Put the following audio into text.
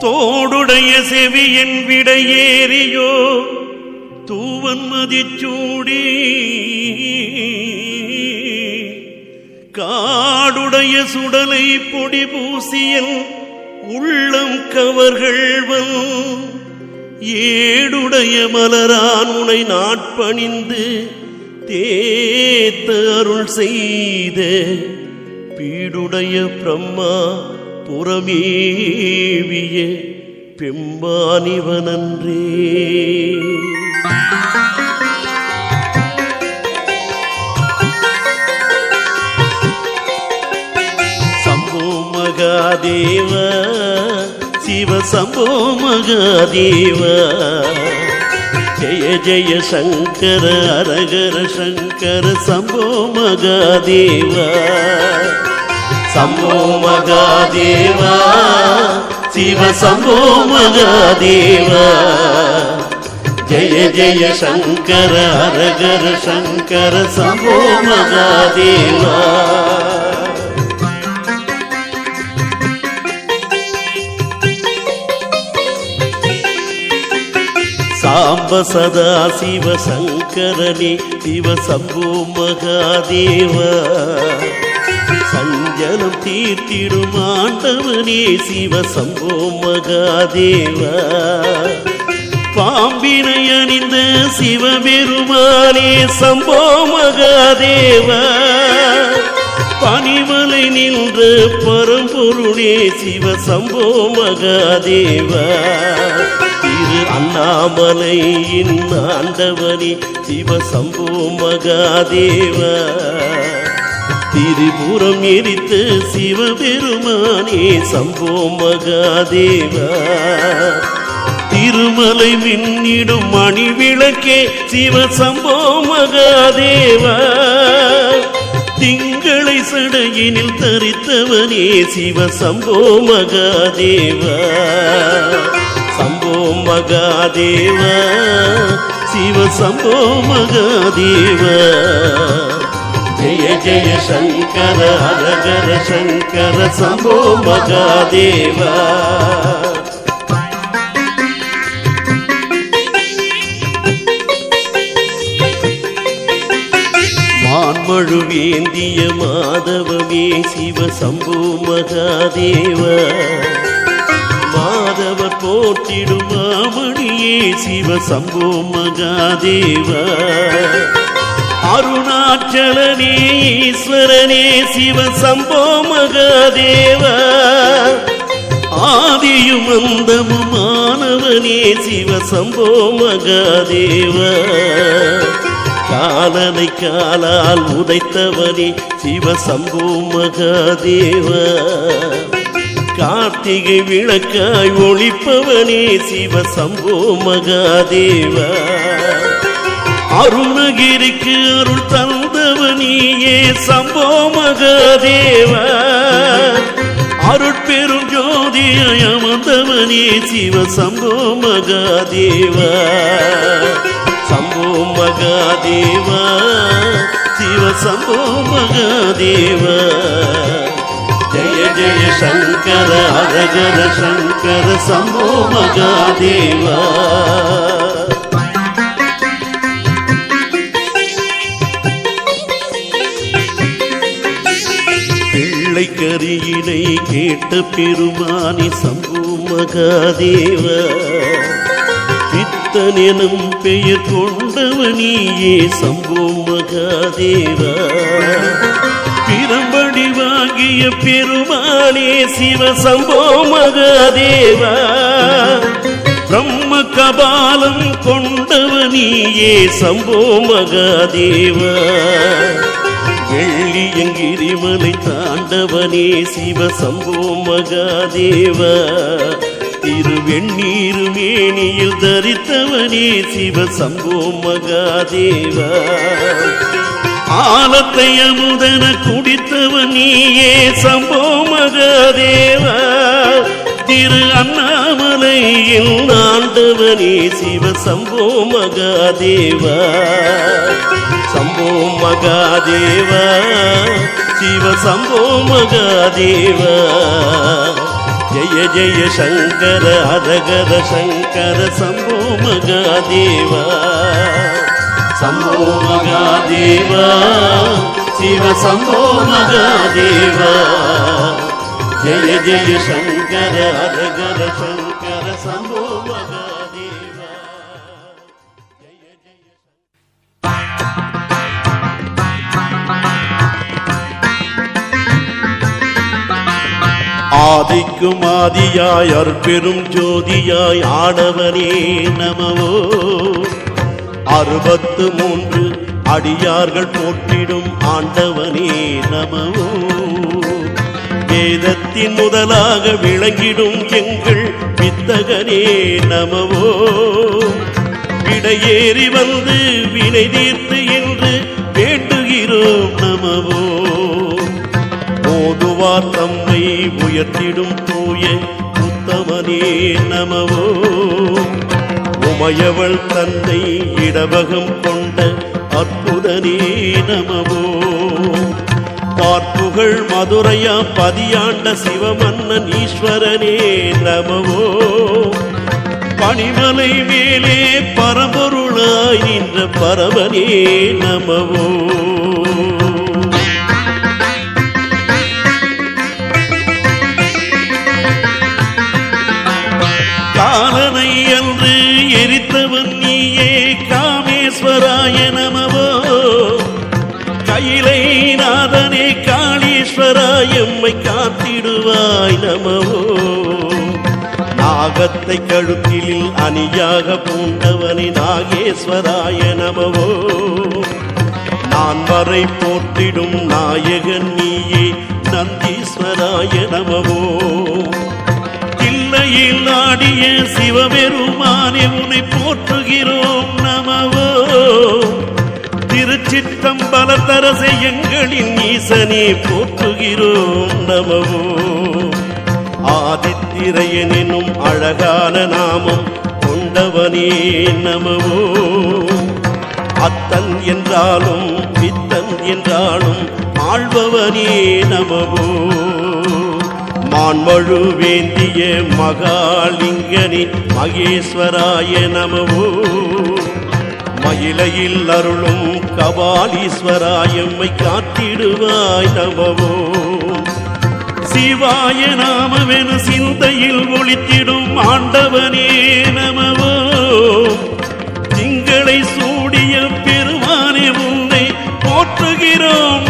தோடுடைய செவியன் விடையேறியோ தூவன் மதிச்சூடி. காடுடைய சுடலை பொடி பூசியல் உள்ளம் கவர்கள்வன் ஏடுடைய மலரான் உனை நாட்பணிந்து தேத்த அருள் செய்த பீடுடைய பிரம்மா புறமேவிய பெம்பானிவனன்றே. சம்போ மகாதேவ சிவ சம்போ மகாதேவ. ஜெய ஜெய சங்கர அரகர சங்கர சம்போ மகாதேவா. சம்போ மகாதேவ சிவ சம்போ மகாதேவ ஜெய ஜெய சங்கர அரகர சங்கர சம்போ மகாதேவா சாம்ப சதா சிவ சங்கரனே சிவ சம்போ மகாதேவ சஞ்சலம் தீர்த்திடும் ஆண்டவனே சிவ சம்போ மகாதேவ. பாம்பினை அணிந்த சிவபெருமானே சம்போ மகாதேவா. பனிமலை நின்ற பரம்பொருளே சிவ சம்போ மகாதேவ. திரு அண்ணாமலையின் ஆண்டவனே சிவ சம்போ மகாதேவ. திரிபுரம் எரித்த சிவபெருமானே சம்போ மகாதேவா. திருமலை மின்னிடும் மணி விளக்கே சிவ சம்போ மகாதேவ. திங்களை சடையினில் தரித்தவனே சிவ சம்போ மகாதேவ. சம்போ மகாதேவா சிவ சம்போ மகாதேவ. ஜெய ஜெய சங்கர ஹரகர சங்கர சம்போ மகாதேவா. மான்மழு மாதவமே சிவ சம்போ மகாதேவ. மாதவர் போற்றிடும் மாமணியே சிவ சம்போ மகாதேவா. அருணாச்சலனே ஈஸ்வரனே சிவ சம்போ மகாதேவ. ஆதியும் அந்தமும் மாணவனே சிவ சம்போ மகாதேவ. காலனை காலால் உதைத்தவனே சிவ சம்போ மகாதேவ. கார்த்திகை விளக்காய் ஒளிப்பவனே சிவ சம்போ மகாதேவா. அருணகிரிக்கு அருள் தந்தவனியே சம்போ மகாதேவ. அருட்பெரும் ஜோதியாய் அமர்ந்தவனே சிவ சம்போ மகாதேவ. சம்போ மகாதேவ சிவ சம்போ மகாதேவ. ஜெய ஜெய சங்கர அரகர சங்கர சம்போ மகாதேவா. கேட்ட பெருமானி சம்பு மகாதேவ. பித்தனெனும் பெயர் கொண்டவனியே சம்பு மகாதேவ. பிரம்படி வாங்கிய பெருமானே சிவ சம்போ மகாதேவா. பிரம்ம கபாலம் கொண்டவனியே சம்போ மகாதேவா. எள்ளி எங்கிரிமலை தாண்டவனே சிவ சம்போ மகாதேவ. திருவெண்ணீர் மேனியில் தரித்தவனே சிவ சம்போ மகாதேவ. ஆலத்தை அமுதன குடித்தவன் நீயே சம்போ மகாதேவா. திரு அண்ணாமலை என் ஆண்டவனே சிவ சம்போ மகாதேவா. சம்போ மகாதேவா சிவ சம்போ மகாதேவா. ஜெய ஜெய சங்கர அரகர சங்கர சம்போ மகாதேவா. சம்போ மகாதேவா சிவ சம்போ மகாதேவா. ஜெய ஜெய சங்கர ஹரஹர சங்கர சம்போ மகாதேவா ஜெய ஜெய ஆதிக்கும் ஆதியாய் அற்பெரும் ஜோதியாய் ஆடவனே நமவோ. அறுபத்து மூன்று அடியார்கள் போட்டிடும் ஆண்டவனே நமவோ. வேதத்தின் முதலாக விளங்கிடும் எங்கள் வித்தகனே நமவோ. விடையேறி வந்து வினை தீர்த்து என்று வேண்டுகிறோம் நமவோ. ஓதுவார் தம்மை உயர்த்திடும் தூய உத்தமனே நமவோ. உமையவள் தன்னை இடவகம் கொண்ட அற்புதனே நமவோ. பார்ப்புகள் மதுரையா? பதியாண்ட சிவமன்னன் ஈஸ்வரனே நமவோ பனிமலை மேலே பரம்பொருளாய் நின்ற பரவனே நமவோ நமவோ நாகத்தை கழுத்தில் அணியாக பூண்டவனே நாகேஸ்வராய நமவோ? நான் வரை போற்றிடும் நாயகன் நீயே நந்தீஸ்வராய நமவோ? தில்லையில் ஆடிய சிவபெருமானே உனை போற்றுகிறோம் நமவோ? திருச்சிற்றம்பல தரசை எங்களின் ஈசனே போற்றுகிறோம் நமவோ? ஆதித்திரையனும் அழகான நாமம் கொண்டவனே நமவோ. அத்தன் என்றாலும் பித்தன் என்றாலும் ஆழ்பவனே நமவோ. மான்மழு வேந்திய மகாலிங்கனி மகேஸ்வராய நமவோ. மயிலையில் அருளும் கபாலீஸ்வராயம்மை காத்திடுவாய் நமவோ. சிவாய நாமவென சிந்தையில் ஒளித்திடும் ஆண்டவனே நமவோ. திங்களை சூடிய பெருமானே உன்னை போற்றுகிறோம்